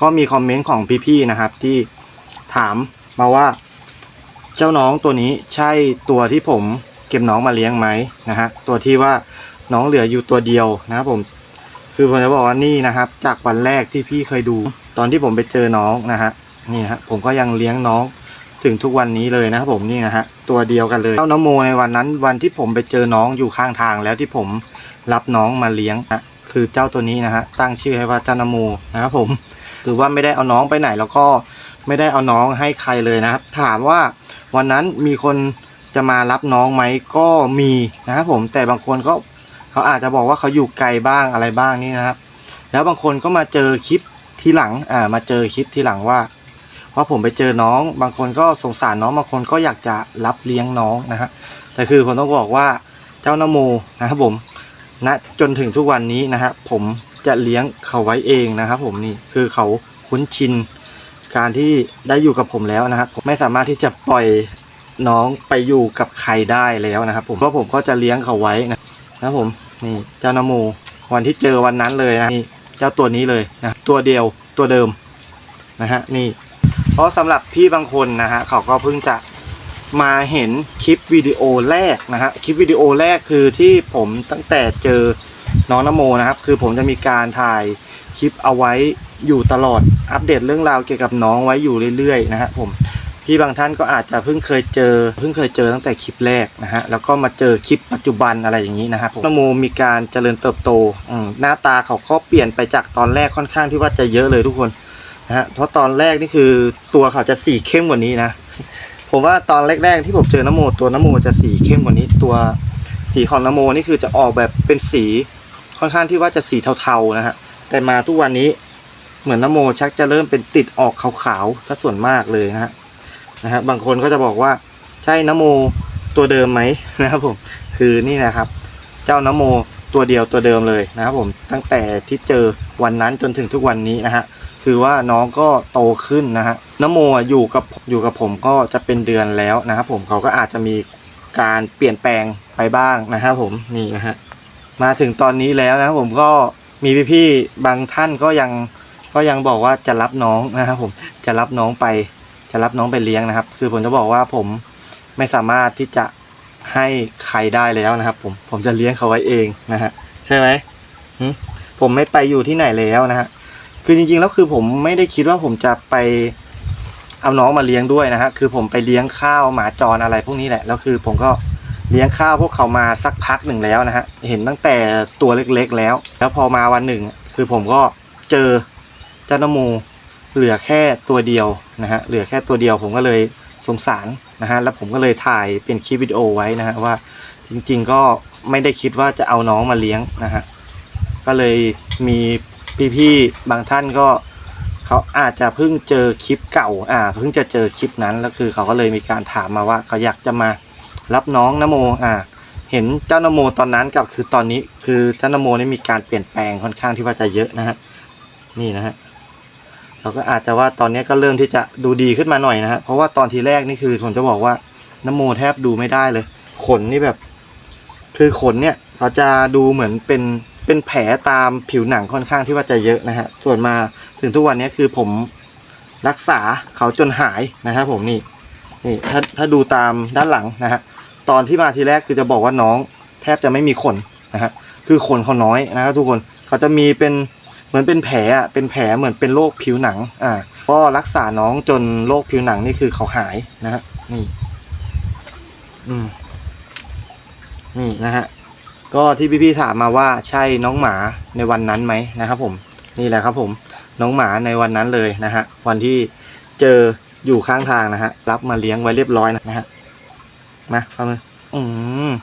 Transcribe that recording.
ก็มีคอมเมนต์ของพี่ๆนะครับ ที่ถามมาว่า เจ้าน้องตัวนี้ใช่ตัวที่ผมเก็บน้องมาเลี้ยงไหมนะฮะตัวที่ว่าน้องเหลืออยู่ตัวเดียวนะครับผมคือผมจะบอกว่านี่นะครับ จากวันแรกที่พี่เคยดู ตอนที่ผมไปเจอน้องนะฮะนี่ฮะผมก็ยังเลี้ยงน้องถึงทุกวันนี้เลยนะครับผมนี่นะฮะตัวเดียวกันเลยเจ้าน้องโมในวันนั้น วันที่ผมไปเจอน้องอยู่ข้างทางแล้วที่ผมรับน้องมาเลี้ยงนะคือเจ้าตัวนี้นะฮะตั้งชื่อให้ว่าเจ้าน้องโมนะครับผม คือว่าไม่ได้เอาน้องไปไหน แล้วก็ไม่ได้เอาน้องให้ใครเลยนะครับ ถามว่าวันนั้นมีคนจะมารับน้องไหมก็มีนะครับผมแต่บางคนก็เขาอาจจะบอกว่าเขาอยู่ไกลบ้างอะไรบ้างนี่นะครับ แล้วบางคนก็มาเจอคลิปทีหลังอ่ามาเจอคลิปทีหลังว่าว่าผมไปเจอน้อง บางคนก็สงสารน้องบางคนก็อยากจะรับเลี้ยงน้องนะฮะแต่คือผมต้องบอกว่าเจ้านโมนะครับผมณจนถึงทุกวันนี้นะฮะผม จะเลี้ยงเขาไว้เองนะครับ ผมนี่คือเขาคุ้นชินการที่ได้อยู่กับผมแล้วนะครับผมไม่สามารถที่จะปล่อยน้องไปอยู่กับใครได้แล้วนะครับ ผมเพราะผมก็จะเลี้ยงเขาไว้นะนะครับผมนี่เจ้านโมวันที่เจอวันนั้นเลยนะนี่เจ้าตัวนี้เลยนะตัวเดียวตัวเดิมนะฮะนี่ เพราะสำหรับพี่บางคนนะฮะเขาก็เพิ่งจะมาเห็นคลิปวิดีโอแรกนะฮะคลิปวิดีโอแรกคือที่ผมตั้งแต่เจอ น้องนโมนะครับ คือผมจะมีการถ่ายคลิปเอาไว้อยู่ตลอดอัปเดตเรื่องราวเกี่ยวกับน้องไว้อยู่เรื่อยๆนะฮะผมพี่บางท่านก็อาจจะเพิ่งเคยเจอ เพิ่งเคยเจอตั้งแต่คลิปแรกนะฮะแล้วก็มาเจอคลิปปัจจุบันอะไรอย่างนี้นะครับผมนโมมีการเจริญเติบโตหน้าตาเขาก็เปลี่ยนไปจากตอนแรกค่อนข้างที่ว่าจะเยอะเลยทุกคนนะฮะเพราะตอนแรกนี่คือตัวเขาจะสีเข้มกว่านี้นะ ผมว่าตอนแรกๆที่ผมเจอนโมตัวนโมจะสีเข้มกว่านี้ ตัวสีของนโมนี่คือจะออกแบบเป็นสี ค่อนข้างที่ว่าจะสีเทาๆนะฮะแต่มาทุกวันนี้เหมือนนโมชักจะเริ่มเป็นติดออกขาวๆซะส่วนมากเลยนะฮะนะฮะบางคนก็จะบอกว่าใช่นโมตัวเดิมไหมนะครับผมคือนี่นะครับ เจ้านโมตัวเดียวตัวเดิมเลยนะครับผมตั้งแต่ที่เจอวันนั้นจนถึงทุกวันนี้นะฮะคือว่าน้องก็โตขึ้นนะฮะนโมอะอยู่กับอยู่กับผมก็จะเป็นเดือนแล้วนะครับผมเขาก็อาจจะมีการเปลี่ยนแปลงไปบ้างนะครับผมนี่นะฮะ มาถึงตอนนี้แล้วนะครับผมก็มีพี่ๆบางท่านก็ยังก็ยังบอกว่าจะรับน้องนะครับผมจะรับน้องไปจะรับน้องไปเลี้ยงนะครับ คือผมจะบอกว่าผมไม่สามารถที่จะให้ใครได้แล้วนะครับ ผมผมจะเลี้ยงเขาไว้เองนะฮะใช่ไหมผมไม่ไปอยู่ที่ไหนแล้วนะฮะคือจริงๆแล้วคือผมไม่ได้คิดว่าผมจะไปเอาน้องมาเลี้ยงด้วยนะฮะคือผมไปเลี้ยงข้าวหมาจรอะไรพวกนี้แหละแล้วคือผมก็ เลี้ยงข้าวพวกเขามาสักพักหนึ่งแล้วนะฮะเห็นตั้งแต่ตัวเล็กๆแล้ว แล้วพอมาวันหนึ่ง คือผมก็เจอเจ้านโมเหลือแค่ตัวเดียวนะฮะเหลือแค่ตัวเดียวผมก็เลยสงสารนะฮะแล้วผมก็เลยถ่ายเป็นคลิปวิดีโอไว้นะฮะว่าจริงๆก็ไม่ได้คิดว่าจะเอาน้องมาเลี้ยงนะฮะก็เลยมีพี่ๆบางท่านก็เขาอาจจะเพิ่งเจอคลิปเก่าอ่าเพิ่งจะเจอคลิปนั้นแล้วคือเขาก็เลยมีการถามมาว่าเขาอยากจะมา รับน้องนโมอ่าเห็นเจ้านโมตอนนั้นกับคือตอนนี้คือเจ้านโมนี่มีการเปลี่ยนแปลงค่อนข้างที่ว่าจะเยอะนะฮะนี่นะฮะเราก็อาจจะว่าตอนนี้ก็เริ่มที่จะดูดีขึ้นมาหน่อยนะฮะเพราะว่าตอนทีแรกนี่คือผมจะบอกว่านโมแทบดูไม่ได้เลย ขนนี่แบบ คือขนเนี่ยเขาจะดูเหมือนเป็นเป็นแผลตามผิวหนังค่อนข้างที่ว่าจะเยอะนะฮะส่วนมาถึงทุกวันนี้คือผมรักษาเขาจนหายนะครับผมนี่นี่ถ้าถ้าดูตามด้านหลังนะฮะ ตอนที่มาทีแรกคือจะบอกว่าน้องแทบจะไม่มีขนนะฮะคือขนเขาน้อยนะครับทุกคนเขาจะมีเป็นเหมือนเป็นแผลอะเป็นแผลเหมือนเป็นโรคผิวหนังอ่าก็รักษาน้องจนโรคผิวหนังนี่คือเขาหายนะฮะนี่อืมนี่นะฮะก็ที่พี่ๆถามมาว่าใช่น้องหมาในวันนั้นไหมนะครับผมนี่แหละครับผมน้องหมาในวันนั้นเลยนะฮะวันที่เจออยู่ข้างทางนะฮะรับมาเลี้ยงไว้เรียบร้อยนะฮะ มาเข้ามืออืม